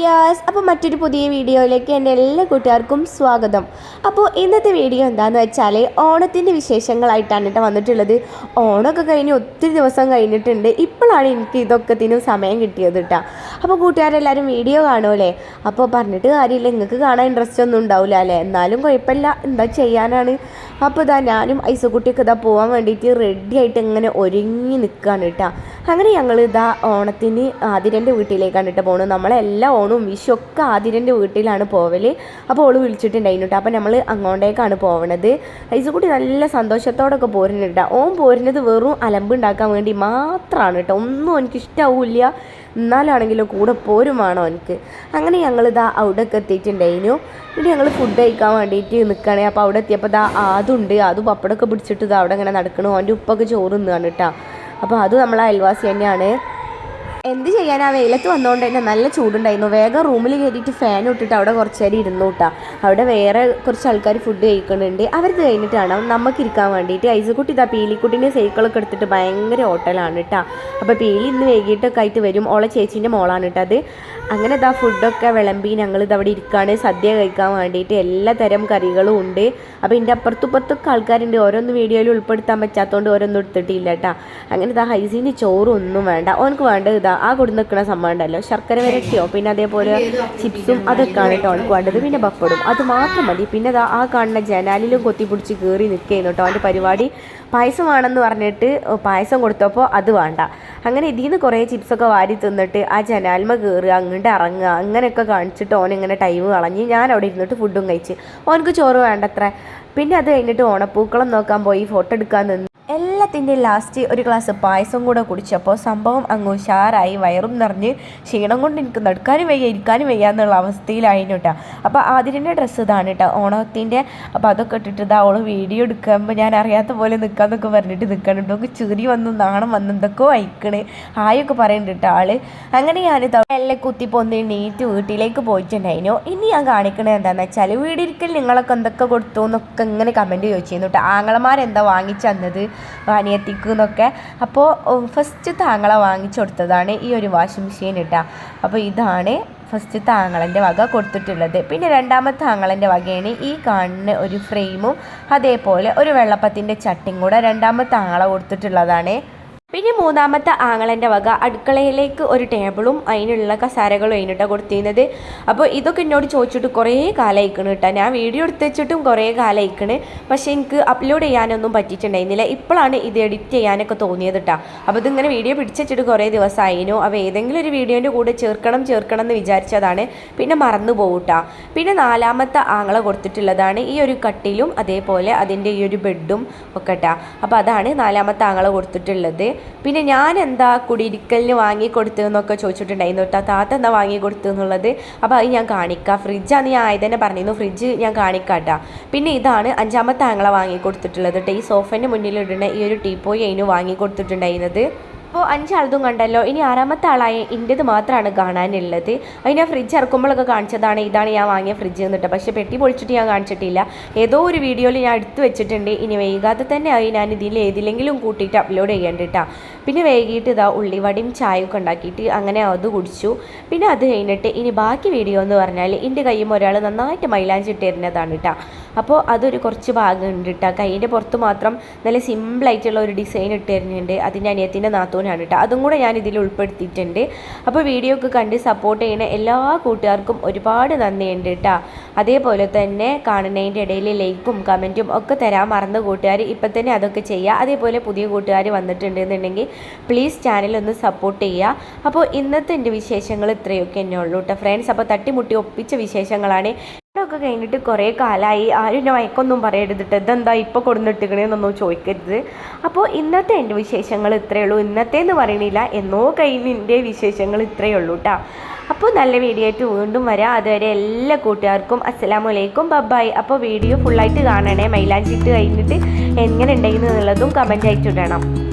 Diaz അപ്പോൾ മറ്റൊരു പുതിയ വീഡിയോയിലേക്ക് എന്റെ എല്ലാ കൂട്ടുകാർക്കും സ്വാഗതം. അപ്പോൾ ഇന്നത്തെ വീഡിയോ എന്താണെന്ന് വെച്ചാൽ ഓണത്തിന്റെ വിശേഷങ്ങളായിട്ടാണ് കേട്ടോ വന്നിട്ടുള്ളത്. ഓണമൊക്കെ കഴിഞ്ഞ് ഒത്തിരി ദിവസം കഴിഞ്ഞിട്ടുണ്ട്. ഇപ്പോഴാണ് എനിക്ക് ഇതൊക്കെ ഇതിനും സമയം കിട്ടിയത് കേട്ടോ. അപ്പോൾ കൂട്ടുകാരെല്ലാവരും വീഡിയോ കാണുമല്ലേ? അപ്പോൾ പറഞ്ഞിട്ട് കാര്യമില്ല. നിങ്ങൾക്ക് കാണാൻ ഇൻട്രസ്റ്റ് ഒന്നും ഉണ്ടാവില്ല അല്ലേ? എന്നാലും കുഴപ്പമില്ല. എന്താ ചെയ്യാനാണ്? അപ്പോൾ ഇതാ ഞാനും ഐസുകുട്ടിയൊക്കെ ഇതാ പോകാൻ വേണ്ടിയിട്ട് റെഡി ആയിട്ട് ഇങ്ങനെ ഒരുങ്ങി നിൽക്കുകയാണ് കേട്ടോ. അങ്ങനെ ഞങ്ങൾ ഇതാ ഓണത്തിന് ആതിരന്റെ വീട്ടിലേക്കാണ് കേട്ടോ പോകുന്നത് നമ്മളെല്ലാ ഓണവും വിഷു ഒക്കെ ആതിരന്റെ വീട്ടിലാണ് പോവൽ അപ്പോൾ ഓൾ വിളിച്ചിട്ടുണ്ടായിരുന്നു കേട്ടോ അപ്പോൾ നമ്മൾ അങ്ങോട്ടേക്കാണ് പോകണത് ഐസുകുട്ടി നല്ല സന്തോഷത്തോടൊക്കെ പോരുന്നുണ്ട് ഓൻ പോരുന്നത് വെറും അലമ്പുണ്ടാക്കാൻ വേണ്ടി മാത്രമാണ് കേട്ടോ ഒന്നും എനിക്ക് ഇഷ്ടാവില്ല. എന്നാലാണെങ്കിലും കൂടെ പോരും വേണം എനിക്ക് അങ്ങനെ ഞങ്ങളിതാ അവിടെയൊക്കെ എത്തിയിട്ടുണ്ടായിരുന്നു. ഇനി ഞങ്ങൾ ഫുഡ് കഴിക്കാൻ വേണ്ടിയിട്ട് നിൽക്കണേ അപ്പോൾ അവിടെ എത്തിയപ്പോൾ ഇതാ അതുണ്ട് അത് പപ്പടമൊക്കെ പിടിച്ചിട്ട് ഇതാ അവിടെ ഇങ്ങനെ നടക്കണു. അവന്റെ ഉപ്പൊക്കെ ചോറ് നിന്നാണ് കേട്ടോ അപ്പോൾ അത് നമ്മളെ അയൽവാസി തന്നെയാണ്. എന്ത് ചെയ്യാൻ ആ വെയിലത്ത് വന്നുകൊണ്ട് തന്നെ നല്ല ചൂടുണ്ടായിരുന്നു. വേഗം റൂമിൽ കയറിയിട്ട് ഫാൻ ഇട്ടിട്ട് അവിടെ കുറച്ച് നേരം ഇരുന്നു അവിടെ വേറെ കുറച്ച് ആൾക്കാർ ഫുഡ് കഴിക്കുന്നുണ്ട്. അവർക്ക് കഴിഞ്ഞിട്ടാണ് നമുക്ക് ഇരിക്കാൻ വേണ്ടിയിട്ട്. ഐസുകുട്ടി ഇതാ പീലിക്കുട്ടിന്റെ സൈക്കിളൊക്കെ എടുത്തിട്ട് ഭയങ്കര ഹോട്ടലാണ് കേട്ടോ അപ്പോൾ പീലി ഇന്ന് വൈകിട്ടൊക്കെ ആയിട്ട് വരും. ഓളെ ചേച്ചീന്റെ മോളാണ് കേട്ടോ അത്. അങ്ങനെ ഇതാ ഫുഡൊക്കെ വിളമ്പി ഞങ്ങൾ ഇതവിടെ ഇരിക്കുകയാണ് സദ്യ കഴിക്കാൻ വേണ്ടിയിട്ട് എല്ലാ തരം കറികളും ഉണ്ട്. അപ്പോൾ ഇതിന്റെ അപ്പുറത്തുപ്പുറത്തൊക്കെ ആൾക്കാരുണ്ട്. ഓരോന്ന് വീഡിയോയിൽ ഉൾപ്പെടുത്താൻ പറ്റാത്തതുകൊണ്ട് ഓരോന്നും എടുത്തിട്ടില്ല കേട്ടോ അങ്ങനെ ഇതാ ഹൈസീന്റെ ചോറൊന്നും വേണ്ട. ഓനക്ക് വേണ്ടത് ഇതാ ആ കൊടു നിൽക്കുന്ന സംഭവം ഉണ്ടല്ലോ. ശർക്കര വരട്ടിയോ? പിന്നെ അതേപോലെ ചിപ്സും അതൊക്കെയാണ് കേട്ടോ അവനക്ക് വേണ്ടത്. പിന്നെ പപ്പടും അത് മാത്രം മതി. പിന്നെ ഇതാ ആ കാണുന്ന ജനാലിലും കൊത്തിപ്പിടിച്ച് കയറി നിൽക്കുന്നു കേട്ടോ അവന്റെ പരിപാടി. പായസം വേണമെന്ന് പറഞ്ഞിട്ട് പായസം കൊടുത്തപ്പോൾ അത് വേണ്ട. അങ്ങനെ ഇതിൽ നിന്ന് കുറേ ചിപ്സൊക്കെ വാരി തിന്നിട്ട് ആ ജനാൽമ കയറുക അങ്ങോട്ട് ഇറങ്ങുക അങ്ങനെയൊക്കെ കാണിച്ചിട്ട് ഓൻ ഇങ്ങനെ ടൈം കളഞ്ഞ് ഞാൻ അവിടെ ഇരുന്നിട്ട് ഫുഡും കഴിച്ച്. ഓനക്ക് ചോറ് വേണ്ടത്ര. പിന്നെ അത് കഴിഞ്ഞിട്ട് ഓണപ്പൂക്കളം നോക്കാൻ പോയി ഫോട്ടോ എടുക്കാൻ നിന്ന്. എല്ലാത്തിന്റെ ലാസ്റ്റ് ഒരു ഗ്ലാസ് പായസം കൂടെ കുടിച്ചപ്പോൾ സംഭവം അങ്ങ് ഉഷാറായി വയറും നിറഞ്ഞ് ക്ഷീണം കൊണ്ട് എനിക്ക് നടക്കാനും വയ്യ ഇരിക്കാനും വയ്യ എന്നുള്ള അവസ്ഥയിലായിരുന്നു കേട്ടോ അപ്പോൾ ആതിരന്റെ ഡ്രസ്സ് ഇതാണ് കേട്ടോ ഓണത്തിന്റെ അപ്പോൾ അതൊക്കെ ഇട്ടിട്ട് അവൾ വീഡിയോ എടുക്കുമ്പോൾ ഞാൻ അറിയാത്ത പോലെ നിൽക്കാമെന്നൊക്കെ പറഞ്ഞിട്ട് നിൽക്കണുണ്ട് നമുക്ക് ചെറിയ വന്നു നാണം വന്നു എന്തൊക്കെയോ അയക്കണ്. ഹായൊക്കെ പറയുന്നുണ്ട് കേട്ടോ ആൾ. അങ്ങനെ ഞാൻ എല്ലാം കുത്തി പൊന്നി നീറ്റ് വീട്ടിലേക്ക് പോയിട്ടുണ്ടായിരുന്നു ഇനി ഞാൻ കാണിക്കണത് എന്താണെന്ന് വെച്ചാൽ വീടിരിക്കൽ നിങ്ങളൊക്കെ എന്തൊക്കെ കൊടുത്തു എന്നൊക്കെ ഇങ്ങനെ കമന്റ് ചോദിച്ചിരുന്നു കേട്ടോ ആങ്ങളമാരെന്താ വാങ്ങിച്ചന്നത്? അനിയത്തിക്ക് എന്നൊക്കെ അപ്പോൾ ഫസ്റ്റ് താങ്കളെ വാങ്ങിച്ചു കൊടുത്തതാണ് ഈ ഒരു വാഷിംഗ് മെഷീൻ ഇട്ടാ അപ്പോൾ ഇതാണ് ഫസ്റ്റ് താങ്കളന്റെ വക കൊടുത്തിട്ടുള്ളത്. പിന്നെ രണ്ടാമത്തെ താങ്കളന്റെ വകയാണ് ഈ കാണുന്ന ഒരു ഫ്രെയിമും അതേപോലെ ഒരു വെള്ളപ്പത്തിന്റെ ചട്ടിയും കൂടെ രണ്ടാമത്തെ താങ്കളെ കൊടുത്തിട്ടുള്ളതാണ്. പിന്നെ മൂന്നാമത്തെ ആങ്ങളന്റെ വക. അടുക്കളയിലേക്ക് ഒരു ടേബിളും അതിനുള്ള കസാരകളും അതിനിട്ടാണ് കൊടുത്തിരുന്നത്. അപ്പോൾ ഇതൊക്കെ എന്നോട് ചോദിച്ചിട്ട് കുറേ കാലം അയക്കണ് കേട്ടോ ഞാൻ വീഡിയോ എടുത്ത് വെച്ചിട്ടും കുറേ കാലം അയക്കണ് പക്ഷേ എനിക്ക് അപ്ലോഡ് ചെയ്യാനൊന്നും പറ്റിയിട്ടുണ്ടായിരുന്നില്ല. ഇപ്പോഴാണ് ഇത് എഡിറ്റ് ചെയ്യാനൊക്കെ തോന്നിയത് കേട്ടോ അപ്പോൾ ഇതിങ്ങനെ വീഡിയോ പിടിച്ചിട്ട് കുറേ ദിവസമായിരുന്നു അപ്പോൾ ഏതെങ്കിലും ഒരു വീഡിയോന്റെ കൂടെ ചേർക്കണം ചേർക്കണം എന്ന് വിചാരിച്ചതാണ്. പിന്നെ മറന്നു പോകൂട്ടാ പിന്നെ നാലാമത്തെ ആങ്ങള കൊടുത്തിട്ടുള്ളതാണ് ഈ ഒരു കട്ടിലും അതേപോലെ അതിന്റെ ഈ ഒരു ബെഡും ഒക്കെ കേട്ടോ അപ്പോൾ അതാണ് നാലാമത്തെ ആങ്ങള കൊടുത്തിട്ടുള്ളത്. പിന്നെ ഞാൻ എന്താ കുടിയിരിക്കലിന് വാങ്ങി കൊടുത്തതെന്നൊക്കെ ചോദിച്ചിട്ടുണ്ടായിരുന്നു. കേട്ടോ താത്ത എന്താ വാങ്ങി കൊടുത്തതെന്നുള്ളത് അപ്പോൾ അത് ഞാൻ കാണിക്കാം. ഫ്രിഡ്ജാന്ന് ഞാൻ ആയതന്നെ പറഞ്ഞിരുന്നു. ഫ്രിഡ്ജ് ഞാൻ കാണിക്കാട്ടാ. പിന്നെ ഇതാണ് അഞ്ചാമത്തെ ആങ്ങളെ വാങ്ങി കൊടുത്തിട്ടുള്ളത് കേട്ടോ ഈ സോഫന്റെ മുന്നിലിടുന്ന ഈ ഒരു ടീപ്പോയി അതിന് വാങ്ങി കൊടുത്തിട്ടുണ്ടായിരുന്നത് അപ്പോൾ അഞ്ചാളതും കണ്ടല്ലോ. ഇനി ആറാമത്തെ ആളായ എന്റെത് മാത്രമാണ് കാണാനുള്ളത്. അത് ഞാൻ ഫ്രിഡ്ജ് ഇറക്കുമ്പോഴൊക്കെ കാണിച്ചതാണ് ഇതാണ് ഞാൻ വാങ്ങിയ ഫ്രിഡ്ജ് എന്നിട്ട് പക്ഷേ പെട്ടി പൊളിച്ചിട്ട് ഞാൻ കാണിച്ചിട്ടില്ല. ഏതോ ഒരു വീഡിയോയിൽ ഞാൻ എടുത്തു വെച്ചിട്ടുണ്ട്. ഇനി വൈകാതെ തന്നെ ആയി ഞാൻ ഇതിൽ ഏതിലെങ്കിലും കൂട്ടിയിട്ട് അപ്ലോഡ് ചെയ്യേണ്ടിട്ടാ പിന്നെ വൈകിട്ട് ഇതാ ഉള്ളിവടയും ചായയൊക്കെ ഉണ്ടാക്കിയിട്ട് അങ്ങനെ അത് കുടിച്ചു. പിന്നെ അത് കഴിഞ്ഞിട്ട് ഇനി ബാക്കി വീഡിയോ എന്ന് പറഞ്ഞാൽ എന്റെ കയ്യും ഒരാൾ നന്നായിട്ട് മൈലാഞ്ചി ഇട്ടിരുന്നതാണ് കേട്ടോ അപ്പോൾ അതൊരു കുറച്ച് ഭാഗം ഉണ്ട് കേട്ടോ കൈയിന്റെ പുറത്ത് മാത്രം നല്ല സിമ്പിളായിട്ടുള്ള ഒരു ഡിസൈൻ ഇട്ട് തരുന്നുണ്ട്. അതിന്റെ അനിയത്തിന്റെ നാത്തൂനാണ് കേട്ടോ. അതും കൂടെ ഞാൻ ഇതിൽ ഉൾപ്പെടുത്തിയിട്ടുണ്ട്. അപ്പോൾ വീഡിയോ ഒക്കെ കണ്ട് സപ്പോർട്ട് ചെയ്യുന്ന എല്ലാ കൂട്ടുകാർക്കും ഒരുപാട് നന്ദിയുണ്ട് കേട്ടോ. അതേപോലെ തന്നെ കാണുന്നതിന്റെ ഇടയിൽ ലൈക്കും കമന്റും ഒക്കെ തരാൻ മറന്ന കൂട്ടുകാർ ഇപ്പം തന്നെ അതൊക്കെ ചെയ്യുക. അതേപോലെ പുതിയ കൂട്ടുകാർ വന്നിട്ടുണ്ടെന്നുണ്ടെങ്കിൽ പ്ലീസ് ചാനൽ ഒന്ന് സപ്പോർട്ട് ചെയ്യുക. അപ്പോൾ ഇന്നത്തെ എന്റെ വിശേഷങ്ങൾ ഇത്രയൊക്കെ തന്നെ ഉള്ളൂ കേട്ടോ ഫ്രണ്ട്സ് അപ്പോൾ തട്ടിമുട്ടി ഒപ്പിച്ച വിശേഷങ്ങളാണ് ഒക്കെ കഴിഞ്ഞിട്ട് കുറേ കാലമായി ആരും എന്നെ വയക്കൊന്നും പറയരുതിട്ട് ഇതെന്താ ഇപ്പോൾ കൊടുന്നിട്ടിക്കണേന്നൊന്നും ചോദിക്കരുത്. അപ്പോൾ ഇന്നത്തെ എന്റെ വിശേഷങ്ങൾ ഇത്രയേ ഉള്ളൂ. ഇന്നത്തെ എന്ന് പറയണില്ല. എന്നോ കഴിഞ്ഞിന്റെ വിശേഷങ്ങൾ ഇത്രയേ ഉള്ളൂ കേട്ടോ അപ്പോൾ നല്ല വീഡിയോ ആയിട്ട് വീണ്ടും വരാം. അതുവരെ എല്ലാ കൂട്ടുകാർക്കും അസ്സലാമലൈക്കും. അലൈക്കും ബബായ് അപ്പോൾ വീഡിയോ ഫുള്ളായിട്ട് കാണണേ. മൈലാഞ്ചിട്ട് കഴിഞ്ഞിട്ട് എങ്ങനെ ഉണ്ടെങ്കിൽ എന്നുള്ളതും ആയിട്ട് ഇടണം.